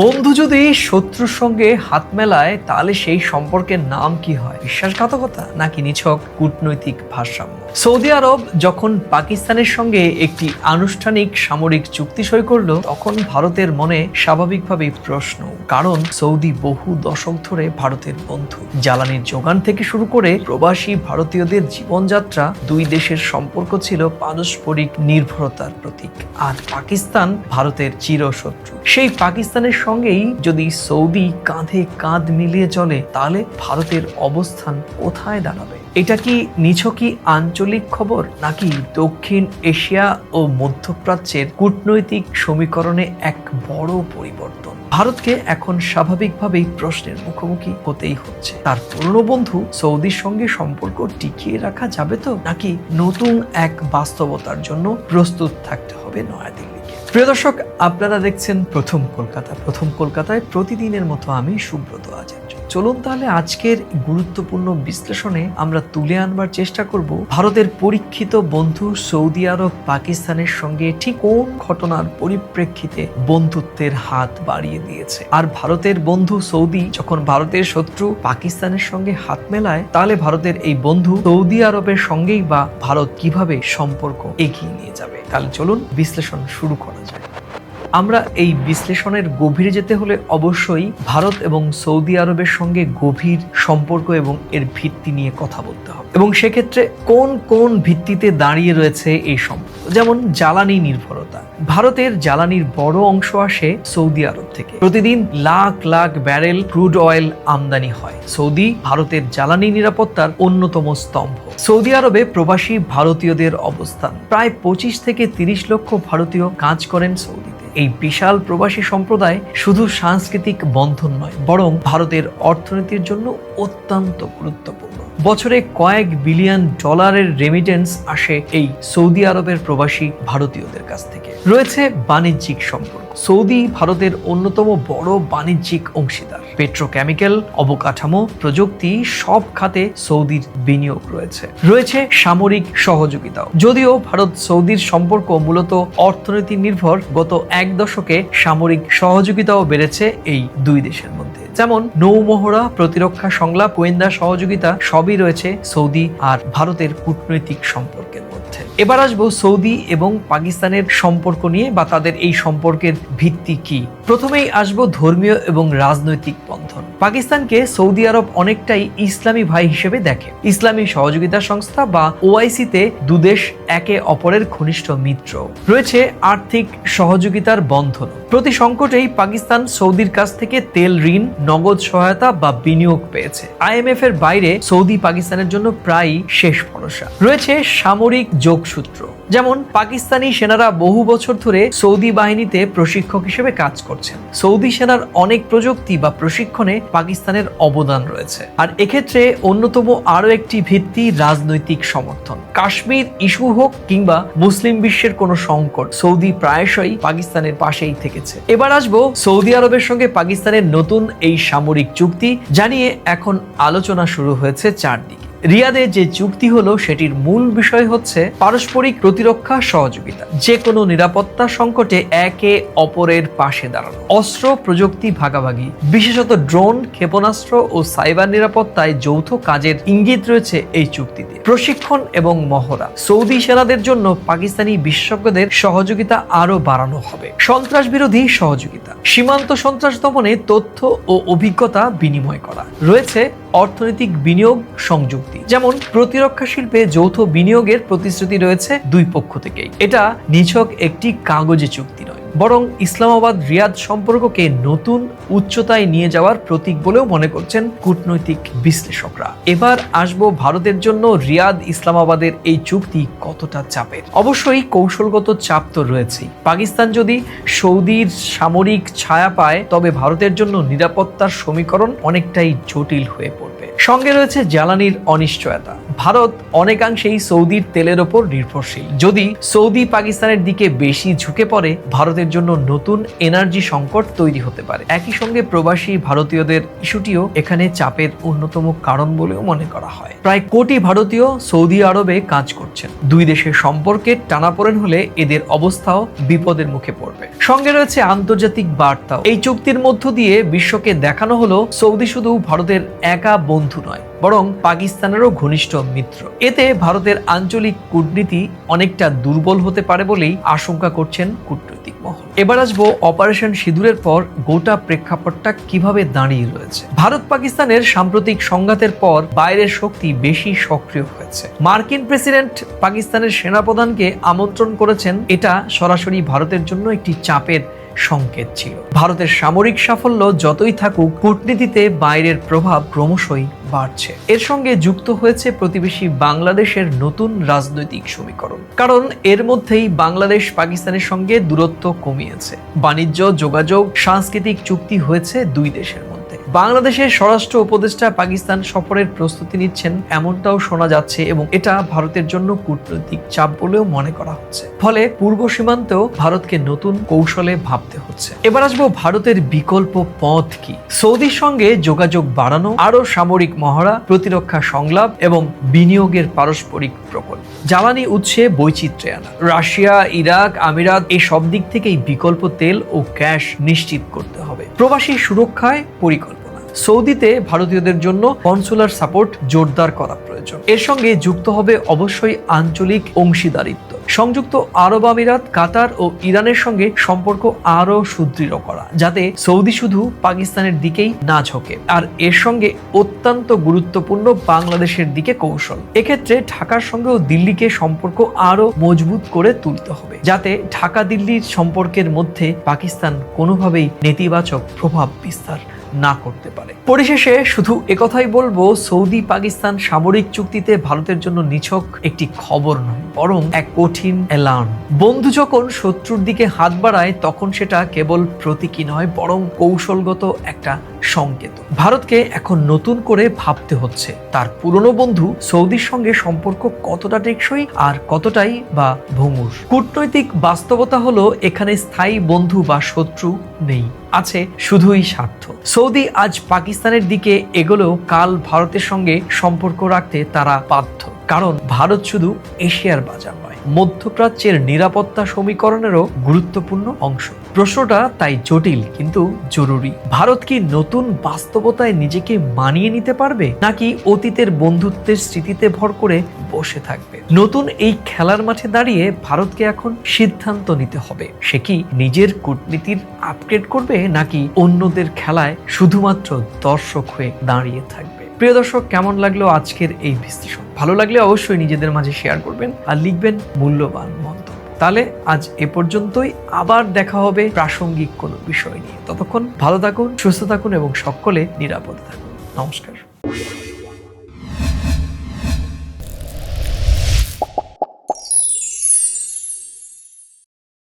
বন্ধু যদি শত্রুর সঙ্গে হাত মেলায়, তাহলে সেই সম্পর্কের নাম কি হয়? বিশ্বাসঘাতকতা নাকি নিছক কূটনৈতিক ভারসাম্য? সৌদি আরব যখন পাকিস্তানের সঙ্গে একটি আনুষ্ঠানিক সামরিক চুক্তি সই করল, তখন ভারতের মনে স্বাভাবিকভাবেই প্রশ্ন, কারণ সৌদি বহু দশক ধরে ভারতের বন্ধু। জ্বালানির যোগান থেকে শুরু করে প্রবাসী ভারতীয়দের জীবনযাত্রা, দুই দেশের সম্পর্ক ছিল পারস্পরিক নির্ভরতার প্রতীক। আর পাকিস্তান ভারতের চিরশত্রু। সেই পাকিস্তানের সঙ্গেই যদি সৌদি কাঁধে কাঁধ মিলিয়ে চলে, তাহলে ভারতের অবস্থান কোথায় দাঁড়াবে? এটা কি নিছকই আঞ্চলিক খবর, নাকি দক্ষিণ এশিয়া ও মধ্যপ্রাচ্যের কূটনৈতিক সমীকরণে এক বড় পরিবর্তন? ভারতকে এখন স্বাভাবিকভাবেই প্রশ্নের মুখোমুখি হতেই হচ্ছে। তার পুরনো বন্ধু সৌদির সঙ্গে সম্পর্ক টিকিয়ে রাখা যাবে তো? নাকি নতুন এক বাস্তবতার জন্য প্রস্তুত থাকতে হবে নয়াদিল্লিকে প্রিয় দর্শক, আপনারা দেখছেন প্রথম কলকাতা। প্রথম কলকাতায় প্রতিদিনের মতো আমি সুব্রত আচার্য। চলুন তাহলে আজকের গুরুত্বপূর্ণ বিশ্লেষণে আমরা তুলে আনবার চেষ্টা করব ভারতের পরীক্ষিত বন্ধু সৌদি আরব পাকিস্তানের সঙ্গে ঠিক কোন ঘটনার পরিপ্রেক্ষিতে বন্ধুত্বের হাত বাড়িয়ে দিয়েছে। আর ভারতের বন্ধু সৌদি যখন ভারতের শত্রু পাকিস্তানের সঙ্গে হাত মেলায়, তাহলে ভারতের এই বন্ধু সৌদি আরবের সঙ্গেই বা ভারত কীভাবে সম্পর্ক এগিয়ে নিয়ে যাবে? তাহলে চলুন বিশ্লেষণ শুরু করা আমরা এই বিশ্লেষণের গভীরে যেতে হলে অবশ্যই ভারত এবং সৌদি আরবের সঙ্গে গভীর সম্পর্ক এবং এর ভিত্তি নিয়ে কথা বলতে হবে। এবং সেক্ষেত্রে কোন কোন ভিত্তিতে দাঁড়িয়ে রয়েছে এই সম্পর্ক? যেমন জ্বালানি নির্ভরতা। ভারতের জ্বালানির বড় অংশ আসে সৌদি আরব থেকে। প্রতিদিন lakh lakh barrel crude oil আমদানি হয়। সৌদি ভারতের জ্বালানি নিরাপত্তার অন্যতম স্তম্ভ। সৌদি আরবে প্রবাসী ভারতীয়দের অবস্থান। প্রায় পঁচিশ থেকে তিরিশ লক্ষ ভারতীয় কাজ করেন সৌদিতে এই বিশাল প্রবাসী সম্প্রদায় শুধু সাংস্কৃতিক বন্ধন নয়, বরং ভারতের অর্থনীতির জন্য অত্যন্ত গুরুত্বপূর্ণ। বছরে কয়েক বিলিয়ন ডলারের রেমিটেন্স আসে এই সৌদি আরবের প্রবাসী ভারতীয়দের কাছ থেকে। রয়েছে বাণিজ্যিক সম্পর্ক। সৌদি ভারতের অন্যতম বড় বাণিজ্যিক অংশীদার। পেট্রোকেমিক্যাল, অবকাঠামো, প্রযুক্তি, সব খাতে সৌদির বিনিয়োগ রয়েছে। রয়েছে সামরিক সহযোগিতাও। যদিও ভারত সৌদির সম্পর্ক মূলত অর্থনীতি নির্ভর, গত এক দশকে সামরিক সহযোগিতাও বেড়েছে এই দুই দেশের মধ্যে। যেমন নৌমহড়া প্রতিরক্ষা সংলাপ, গোয়েন্দা সহযোগিতা, সবই রয়েছে সৌদি আর ভারতের কূটনৈতিক সম্পর্কের মধ্যে। এবার আসব সৌদি এবং পাকিস্তানের সম্পর্ক নিয়ে বা তাদের এই সম্পর্কের ভিত্তি কি। প্রথমেই আসব ধর্মীয় এবং রাজনৈতিক বন্ধন। পাকিস্তানকে সৌদি আরব অনেকটাই ইসলামী ভাই হিসেবে দেখে। ইসলামী সহযোগিতা সংস্থা বা ওআইসিতে দুদেশ একে অপরের ঘনিষ্ঠ মিত্র। রয়েছে আর্থিক সহযোগিতার বন্ধন। প্রতি সংকটেই পাকিস্তান সৌদির কাছ থেকে তেল ঋণ, নগদ সহায়তা বা বিনিয়োগ পেয়েছে। আইএমএফ এর বাইরে সৌদি পাকিস্তানের জন্য প্রায়ই শেষ ভরসা। রয়েছে সামরিক যোগসূত্র। যেমন, পাকিস্তানি সেনারা বহু বছর ধরে সৌদি বাহিনীতে প্রশিক্ষক হিসেবে কাজ করছেন। সৌদি সেনার অনেক প্রযুক্তি বা প্রশিক্ষণে পাকিস্তানের অবদান রয়েছে। আর এক্ষেত্রে অন্যতম আরও একটি ভিত্তি রাজনৈতিক সমর্থন। কাশ্মীর ইস্যু হোক কিংবা মুসলিম বিশ্বের কোনো সংকট, সৌদি প্রায়শই পাকিস্তানের পাশেই থেকেছে। এবার আসব সৌদি আরবের সঙ্গে পাকিস্তানের নতুন এই সামরিক চুক্তি জানিয়ে এখন আলোচনা শুরু হয়েছে চারদিকে। রিয়াদে যে চুক্তি হলো, সেটির মূল বিষয় হচ্ছে পারস্পরিক প্রতিরক্ষা সহযোগিতা। যে কোনো নিরাপত্তা সংকটে একে অপরের পাশে দাঁড়ানো। অস্ত্র প্রযুক্তি ভাগাভাগি, বিশেষত ড্রোন, ক্ষেপণাস্ত্র ও সাইবার নিরাপত্তায় যৌথ কাজের ইঙ্গিত রয়েছে এই চুক্তিতে। প্রশিক্ষণ এবং মহড়া। সৌদি সেনাদের জন্য পাকিস্তানি বিশেষজ্ঞদের সহযোগিতা আরও বাড়ানো হবে। সন্ত্রাস বিরোধী সহযোগিতা। সীমান্ত সন্ত্রাস দমনে তথ্য ও অভিজ্ঞতা বিনিময় করা। রয়েছে অর্থনৈতিক বিনিয়োগ সংযুক্তি। যেমন, প্রতিরক্ষা শিল্পে যৌথ বিনিয়োগের প্রতিশ্রুতি রয়েছে দুই পক্ষ থেকেই। এটা নিছক একটি কাগজে চুক্তি। বরং ইসলামাবাদ রিয়াদ সম্পর্ককে নতুন উচ্চতায় নিয়ে যাওয়ার প্রতীক বলেও মনে করছেন কূটনৈতিক বিশ্লেষকরা। এবার আসব ভারতের জন্য রিয়াদ ইসলামাবাদের এই চুক্তি কতটা চাপের? অবশ্যই কৌশলগত চাপ তো রয়েছেই। পাকিস্তান যদি সৌদির সামরিক ছায়া পায়, তবে ভারতের জন্য নিরাপত্তার সমীকরণ অনেকটাই জটিল হয়ে পড়বে। সঙ্গে রয়েছে জ্বালানির অনিশ্চয়তা। ভারত অনেকাংশেই সৌদির তেলের ওপর নির্ভরশীল। যদি সৌদি পাকিস্তানের দিকে বেশি ঝুঁকে পড়ে, ভারতের ভারতের জন্য নতুন এনার্জি সংকট তৈরি হতে পারে। একই সঙ্গে প্রবাসী ভারতীয়দের ইস্যুটিও এখানে চাপের অন্যতম কারণ বলেও মনে করা হয়। প্রায় কোটি ভারতীয় সৌদি আরবে কাজ করছেন। দুই দেশের সম্পর্কের টানাপোড়েন হলে এদের অবস্থাও বিপদের মুখে পড়বে। সঙ্গে রয়েছে আন্তর্জাতিক বার্তাও। এই চুক্তির মধ্য দিয়ে বিশ্বকে দেখানো হলো সৌদি শুধু ভারতের একা বন্ধু নয় বরং পাকিস্তানেরও ঘনিষ্ঠ মিত্র। এতে ভারতের আঞ্চলিক কূটনীতি অনেকটা দুর্বল হতে পারে বলেই আশঙ্কা করছেন কূটনৈতিক মহল। এবার আসব অপারেশন সিঁদুরের পর গোটা প্রেক্ষাপটটা কীভাবে দাঁড়িয়ে রয়েছে। ভারত পাকিস্তানের সাম্প্রতিক সংঘাতের পর বাইরের শক্তি বেশি সক্রিয় হয়েছে। মার্কিন প্রেসিডেন্ট পাকিস্তানের সেনাপ্রধানকে আমন্ত্রণ করেছেন। এটা সরাসরি ভারতের জন্য একটি চাপের সংকেত ছিল। ভারতের সামরিক সাফল্য যতই থাকুক, কূটনীতিতে বাইরের প্রভাব ক্রমশই বাড়ছে। এর সঙ্গে যুক্ত হয়েছে প্রতিবেশী বাংলাদেশের নতুন রাজনৈতিক সমীকরণ। কারণ এর মধ্যেই বাংলাদেশ পাকিস্তানের সঙ্গে দূরত্ব কমিয়েছে। বাণিজ্য, যোগাযোগ, সাংস্কৃতিক চুক্তি হয়েছে দুই দেশের বাংলাদেশের স্বরাষ্ট্র উপদেষ্টা পাকিস্তান সফরের প্রস্তুতি নিচ্ছেন, এমনটাও শোনা যাচ্ছে এবং এটা ভারতের জন্য কূটনৈতিক চাপ বলেও মনে করা হচ্ছে। ফলে পূর্ব সীমান্তেও ভারতকে নতুন কৌশলে ভাবতে হচ্ছে। এবার আসব ভারতের বিকল্প পথ কি? সৌদির সঙ্গে যোগাযোগ বাড়ানো আরও সামরিক মহড়া, প্রতিরক্ষা সংলাপ এবং বিনিয়োগের পারস্পরিক প্রকল্প। জ্বালানি উৎসে বৈচিত্র্য আনা। রাশিয়া, ইরাক, আমিরাত এই সব দিক থেকেই বিকল্প তেল ও গ্যাস নিশ্চিত করতে হবে। প্রবাসী সুরক্ষায় পরিকল্পনা। সৌদিতে ভারতীয়দের জন্য কনসুলার সাপোর্ট জোরদার করা প্রয়োজন। এর সঙ্গে যুক্ত হবে অবশ্যই আঞ্চলিক অংশীদারিত্ব। সংযুক্ত আরব আমিরাত, কাতার ও ইরানের সঙ্গে সম্পর্ক আরও সুদৃঢ় করা, যাতে সৌদি শুধু পাকিস্তানের দিকেই না ঝোঁকে। আর এর সঙ্গে অত্যন্ত গুরুত্বপূর্ণ বাংলাদেশের দিকে কৌশল। এক্ষেত্রে ঢাকার সঙ্গেও দিল্লিকে সম্পর্ক আরও মজবুত করে তুলতে হবে, যাতে ঢাকা দিল্লির সম্পর্কের মধ্যে পাকিস্তান কোনোভাবেই নেতিবাচক প্রভাব বিস্তার না করতে পারে। পরিশেষে শুধু একথাই বলব, সৌদি পাকিস্তান সামরিক চুক্তিতে ভারতের জন্য নিছক একটি খবর নয়, বরং এক কঠিন অ্যালার্ম বন্ধু যখন শত্রুর দিকে হাত বাড়ায়, তখন সেটা কেবল প্রতীকী নয়, বরং কৌশলগত একটা সংকেত। ভারতকে এখন নতুন করে ভাবতে হচ্ছে, তার পুরনো বন্ধু সৌদির সঙ্গে সম্পর্ক কতটা টেকসই আর কতটাই বা ভঙ্গুর। কূটনৈতিক বাস্তবতা হলো, এখানে স্থায়ী বন্ধু বা শত্রু নেই। আছে শুধুই স্বার্থ। সৌদি আজ পাকিস্তানের দিকে এগোলেও কাল ভারতের সঙ্গে সম্পর্ক রাখতে তারা বাধ্য। কারণ ভারত শুধু এশিয়ার বাজার নয়। মধ্যপ্রাচ্যের নিরাপত্তা সমীকরণেরও গুরুত্বপূর্ণ অংশ। প্রশ্নটা তাই জটিল, কিন্তু জরুরি। ভারত কি নতুন বাস্তবতায় নিজেকে মানিয়ে নিতে পারবে, নাকি অতীতের বন্ধুত্বের স্মৃতিতে ভর করে বসে থাকবে? নতুন এই খেলার মাঠে দাঁড়িয়ে ভারতকে এখন সিদ্ধান্ত নিতে হবে। সে কি নিজের কূটনীতির আপগ্রেড করবে, নাকি অন্যদের খেলায় শুধুমাত্র দর্শক হয়ে দাঁড়িয়ে থাকবে? প্রিয় দর্শক, কেমন লাগল আজকের এই বিশ্লেষণ? ভালো লাগলে অবশ্যই নিজেদের মাঝে শেয়ার করবেন আর লিখবেন মূল্যবান মন্তব্য। তাহলে আজ এ পর্যন্তই। আবার দেখা হবে প্রাসঙ্গিক কোনো বিষয় নিয়ে। ততক্ষণ ভালো থাকুন, সুস্থ থাকুন এবং সকলে নিরাপদ থাকুন। নমস্কার।